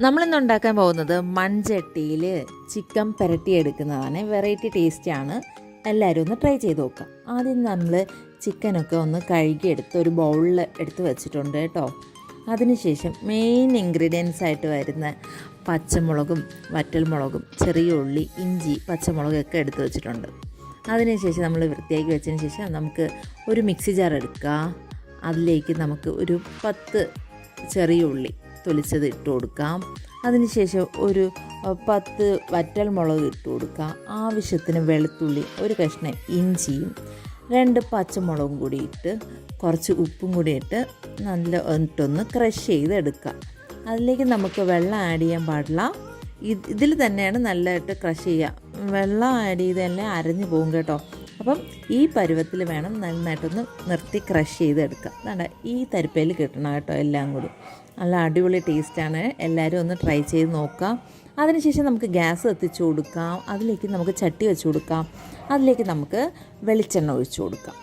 നമ്മളിന്ന് ഉണ്ടാക്കാൻ പോകുന്നത് മൺചട്ടിയിൽ ചിക്കൻ പുരട്ടിയെടുക്കുന്നതാണ്. വെറൈറ്റി ടേസ്റ്റാണ്. എല്ലാവരും ഒന്ന് ട്രൈ ചെയ്ത് നോക്കാം. ആദ്യം നമ്മൾ ചിക്കനൊക്കെ ഒന്ന് കഴുകിയെടുത്ത് ഒരു ബൗളിൽ എടുത്ത് വെച്ചിട്ടുണ്ട് കേട്ടോ. അതിനുശേഷം മെയിൻ ഇൻഗ്രീഡിയൻസ് ആയിട്ട് വരുന്ന പച്ചമുളകും വറ്റൽമുളകും ചെറിയ ഉള്ളി ഇഞ്ചി പച്ചമുളകൊക്കെ എടുത്ത് വെച്ചിട്ടുണ്ട്. അതിനുശേഷം നമ്മൾ വൃത്തിയാക്കി വെച്ചതിന് ശേഷം നമുക്ക് ഒരു മിക്സി ജാർ എടുക്കുക അതിലേക്ക് നമുക്ക് ഒരു പത്ത് ചെറിയ ഉള്ളി തൊലിച്ചത് ഇട്ട് കൊടുക്കാം. അതിനുശേഷം ഒരു പത്ത് വറ്റൽ മുളക് ഇട്ട് കൊടുക്കുക ആവശ്യത്തിന് വെളുത്തുള്ളി ഒരു കഷ്ണം ഇഞ്ചിയും രണ്ട് പച്ചമുളകും കൂടി ഇട്ട് കുറച്ച് ഉപ്പും കൂടി ഇട്ട് നല്ല എന്നിട്ടൊന്ന് ക്രഷ് ചെയ്ത് എടുക്കാം അതിലേക്ക് നമുക്ക് വെള്ളം ആഡ് ചെയ്യാൻ പാടില്ല. ഇത് ഇതിൽ തന്നെയാണ് നല്ലതായിട്ട് ക്രഷ് ചെയ്യുക. വെള്ളം ആഡ് ചെയ്ത് തന്നെ അരഞ്ഞു പോകും കേട്ടോ. അപ്പം ഈ പരുവത്തിൽ വേണം നന്നായിട്ടൊന്ന് നിർത്തി ക്രഷ് ചെയ്തെടുക്കുക അതാണ് ഈ തരിപ്പയിൽ കിട്ടണം കേട്ടോ എല്ലാം കൂടി. നല്ല അടിപൊളി ടേസ്റ്റാണ് എല്ലാവരും ഒന്ന് ട്രൈ ചെയ്ത് നോക്കാം. അതിനുശേഷം നമുക്ക് ഗ്യാസ് എത്തിച്ചു കൊടുക്കാം. അതിലേക്ക് നമുക്ക് ചട്ടി വെച്ച് കൊടുക്കാം. അതിലേക്ക് നമുക്ക് വെളിച്ചെണ്ണ ഒഴിച്ചു കൊടുക്കാം.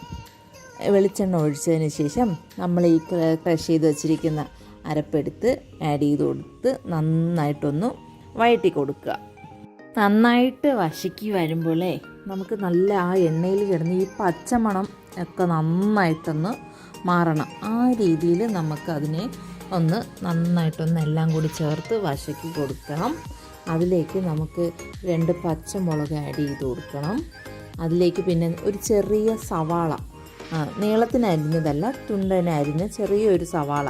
വെളിച്ചെണ്ണ ഒഴിച്ചതിന് ശേഷം നമ്മൾ ഈ ക്രഷ് ചെയ്ത് വെച്ചിരിക്കുന്ന അരപ്പെടുത്ത് ആഡ് ചെയ്ത് കൊടുത്ത് നന്നായിട്ടൊന്ന് വഴറ്റി കൊടുക്കുക. നന്നായിട്ട് വശക്കി വരുമ്പോഴേ നമുക്ക് നല്ല ആ എണ്ണയിൽ കിടന്ന് ഈ പച്ചമണം ഒക്കെ നന്നായിട്ടൊന്ന് മാറണം. ആ രീതിയിൽ നമുക്ക് അതിനെ ഒന്ന് നന്നായിട്ടൊന്ന് എല്ലാം കൂടി ചേർത്ത് വശക്കി കൊടുക്കണം. അതിലേക്ക് നമുക്ക് രണ്ട് പച്ചമുളക് ആഡ് ചെയ്ത് കൊടുക്കണം. അതിലേക്ക് പിന്നെ ഒരു ചെറിയ സവാള നീളത്തിന് അരിഞ്ഞതല്ല തുണ്ടന് അരിഞ്ഞ ചെറിയൊരു സവാള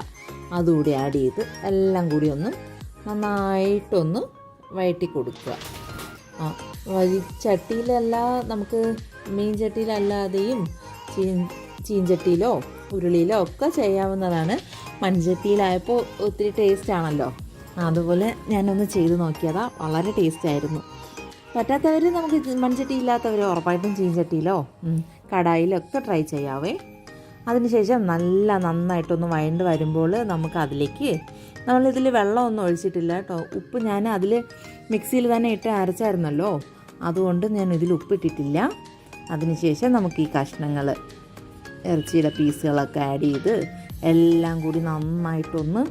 അതുകൂടി ആഡ് ചെയ്ത് എല്ലാം കൂടി ഒന്ന് നന്നായിട്ടൊന്ന് വഴറ്റി കൊടുക്കുക. വഴി ചട്ടിയിലല്ല നമുക്ക് മീൻ ചട്ടിയിലല്ലാതെയും ചീ ചീഞ്ചട്ടിയിലോ ഉരുളിയിലോ ഒക്കെ ചെയ്യാവുന്നതാണ്. മൺചട്ടിയിലായപ്പോൾ ഒത്തിരി ടേസ്റ്റ് ആണല്ലോ. അതുപോലെ ഞാനൊന്ന് ചെയ്ത് നോക്കിയതാ വളരെ ടേസ്റ്റ് ആയിരുന്നു. പറ്റാത്തവർ നമുക്ക് മൺചട്ടി ഇല്ലാത്തവർ ഉറപ്പായിട്ടും ചീഞ്ചട്ടിയിലോ ഉം, കടായിലോ ഒക്കെ ട്രൈ ചെയ്യാവേ. അതിനുശേഷം നല്ല നന്നായിട്ടൊന്ന് വഴണ്ട് വരുമ്പോൾ നമുക്ക് അതിലേക്ക് നമ്മളിതിൽ വെള്ളമൊന്നും ഒഴിച്ചിട്ടില്ല കേട്ടോ. ഉപ്പ് ഞാൻ അതിൽ മിക്സിയിൽ തന്നെ ഇട്ട് അരച്ചായിരുന്നല്ലോ. അതുകൊണ്ട് ഞാൻ ഇതിൽ ഉപ്പിട്ടിട്ടില്ല. അതിനുശേഷം നമുക്ക് ഈ കഷ്ണങ്ങൾ ഇറച്ചിയുടെ പീസുകളൊക്കെ ആഡ് ചെയ്ത് എല്ലാം കൂടി നന്നായിട്ടൊന്ന്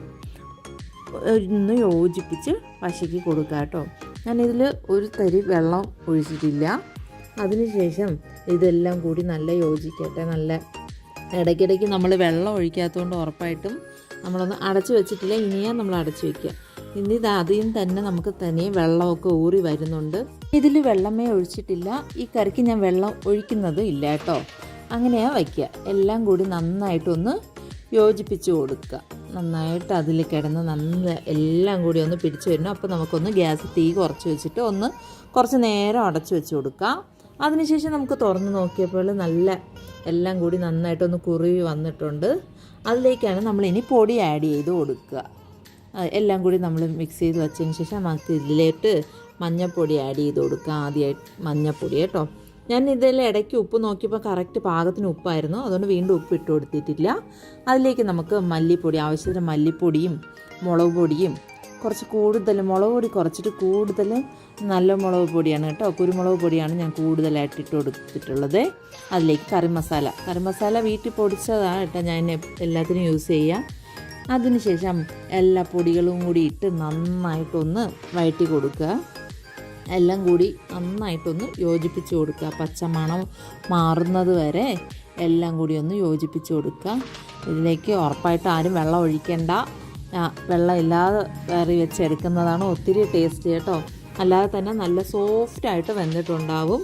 ഒന്ന് യോജിപ്പിച്ച് പശയ്ക്ക് കൊടുക്കുക കേട്ടോ. ഞാനിതിൽ ഒരു തരി വെള്ളം ഒഴിച്ചിട്ടില്ല. അതിനുശേഷം ഇതെല്ലാം കൂടി നല്ല യോജിക്കട്ടെ. നല്ല ഇടയ്ക്കിടയ്ക്ക് നമ്മൾ വെള്ളം ഒഴിക്കാത്തതുകൊണ്ട് ഉറപ്പായിട്ടും നമ്മളൊന്ന് അടച്ചു വെച്ചിട്ടില്ല. ഇനിയാ നമ്മൾ അടച്ചു വയ്ക്കുക ഇനി ഇത് ആദ്യം തന്നെ നമുക്ക് തനിയെ വെള്ളമൊക്കെ ഊറി വരുന്നുണ്ട്. ഇതിൽ വെള്ളമേ ഒഴിച്ചിട്ടില്ല. ഈ കറിക്ക് ഞാൻ വെള്ളം ഒഴിക്കുന്നത് ഇല്ല കേട്ടോ. അങ്ങനെയാണ് വയ്ക്കുക. എല്ലാം കൂടി നന്നായിട്ടൊന്ന് യോജിപ്പിച്ച് കൊടുക്കുക. നന്നായിട്ട് അതിൽ കിടന്ന് നന്ന എല്ലാം കൂടി ഒന്ന് പിടിച്ചു വരണം. അപ്പോൾ നമുക്കൊന്ന് ഗ്യാസ് തീ കുറച്ച് വെച്ചിട്ട് ഒന്ന് കുറച്ച് നേരം അടച്ചു വെച്ച് കൊടുക്കാം. അതിനുശേഷം നമുക്ക് തുറന്ന് നോക്കിയപ്പോൾ നല്ല എല്ലാം കൂടി നന്നായിട്ടൊന്ന് കുറുവി വന്നിട്ടുണ്ട്. അതിലേക്കാണ് നമ്മളിനി പൊടി ആഡ് ചെയ്ത് കൊടുക്കുക. എല്ലാം കൂടി നമ്മൾ മിക്സ് ചെയ്ത് വെച്ചതിന് ശേഷം നമുക്ക് ഇതിലേക്ക് മഞ്ഞൾപ്പൊടി ആഡ് ചെയ്ത് കൊടുക്കുക ആദ്യമായിട്ട് മഞ്ഞൾപ്പൊടി കേട്ടോ. ഞാൻ ഇതിൽ ഇടയ്ക്ക് ഉപ്പ് നോക്കിയപ്പോൾ കറക്റ്റ് പാകത്തിന് ഉപ്പായിരുന്നു. അതുകൊണ്ട് വീണ്ടും ഉപ്പ് ഇട്ട് കൊടുത്തിട്ടില്ല. അതിലേക്ക് നമുക്ക് മല്ലിപ്പൊടി ആവശ്യത്തിന് മല്ലിപ്പൊടിയും മുളക് പൊടിയും കുറച്ച് കൂടുതൽ മുളക് പൊടി കുറച്ചിട്ട് കൂടുതൽ നല്ല മുളക് പൊടിയാണ് കേട്ടോ. കുരുമുളക് പൊടിയാണ് ഞാൻ കൂടുതലായിട്ട് ഇട്ട് കൊടുത്തിട്ടുള്ളത്. അതിലേക്ക് കറി മസാല. കറി മസാല വീട്ടിൽ പൊടിച്ചതാണ് കേട്ടോ. ഞാൻ എല്ലാത്തിനും യൂസ് ചെയ്യുക അതിനുശേഷം എല്ലാ പൊടികളും കൂടി ഇട്ട് നന്നായിട്ടൊന്ന് വഴറ്റി കൊടുക്കുക. എല്ലാം കൂടി നന്നായിട്ടൊന്ന് യോജിപ്പിച്ച് കൊടുക്കുക. പച്ചമണം മാറുന്നത് വരെ എല്ലാം കൂടി ഒന്ന് യോജിപ്പിച്ച് കൊടുക്കുക. ഇതിലേക്ക് ഉറപ്പായിട്ട് ആരും വെള്ളം ഒഴിക്കേണ്ട. വെള്ളം ഇല്ലാതെ കറി വെച്ചെടുക്കുന്നതാണ് ഒത്തിരി ടേസ്റ്റ് കേട്ടോ. അല്ലാതെ തന്നെ നല്ല സോഫ്റ്റായിട്ട് വെന്തിട്ടുണ്ടാവും.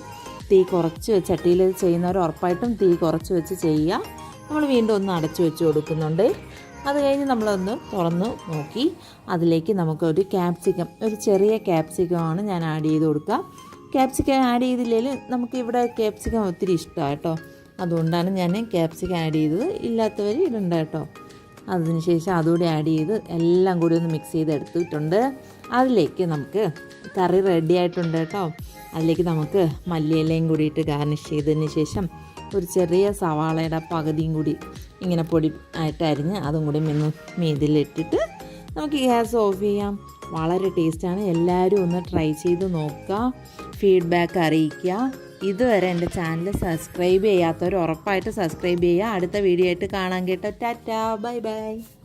തീ കുറച്ച് വെച്ച് ചട്ടിയിൽ ചെയ്യുന്നവർ ഉറപ്പായിട്ടും തീ കുറച്ച് വെച്ച് ചെയ്യുക. നമ്മൾ വീണ്ടും ഒന്ന് അടച്ചു വെച്ച് കൊടുക്കുന്നുണ്ട്. അത് കഴിഞ്ഞ് നമ്മളൊന്ന് തുറന്ന് നോക്കി. അതിലേക്ക് നമുക്കൊരു ക്യാപ്സിക്കം ഒരു ചെറിയ ക്യാപ്സിക്കമാണ് ഞാൻ ആഡ് ചെയ്ത് കൊടുക്കുക. ക്യാപ്സിക്കം ആഡ് ചെയ്തില്ലെങ്കിൽ നമുക്ക് ഇവിടെ ക്യാപ്സിക്കം ഒത്തിരി ഇഷ്ടമാണ് കേട്ടോ. അതുകൊണ്ടാണ് ഞാൻ ക്യാപ്സിക്കം ആഡ് ചെയ്തത്. ഇല്ലാത്തവർ ഇടണ്ട കേട്ടോ. അതിനുശേഷം അതുകൂടി ആഡ് ചെയ്ത് എല്ലാം കൂടി ഒന്ന് മിക്സ് ചെയ്ത് എടുത്തിട്ടുണ്ട്. അതിലേക്ക് നമുക്ക് കറി റെഡി ആയിട്ടുണ്ട് കേട്ടോ. അതിലേക്ക് നമുക്ക് മല്ലിയിലയും കൂടിയിട്ട് ഗാർണിഷ് ചെയ്തതിന് ശേഷം ഒരു ചെറിയ സവാളയുടെ പകുതിയും കൂടി ഇങ്ങനെ പൊടി ആയിട്ട് അരിഞ്ഞ് അതും കൂടി മെന്ന് മീതിലിട്ടിട്ട് നമുക്ക് ഗ്യാസ് ഓഫ് ചെയ്യാം. വളരെ ടേസ്റ്റാണ്. എല്ലാവരും ഒന്ന് ട്രൈ ചെയ്ത് നോക്കുക. ഫീഡ്ബാക്ക് അറിയിക്കുക. ഇതുവരെ എന്റെ ചാനൽ സബ്സ്ക്രൈബ് ചെയ്യാത്തവർ ഉറപ്പായിട്ട് സബ്സ്ക്രൈബ് ചെയ്യുക. അടുത്ത വീഡിയോ ആയിട്ട് കാണാൻ കേട്ടോ. ടാറ്റാ. Bye bye.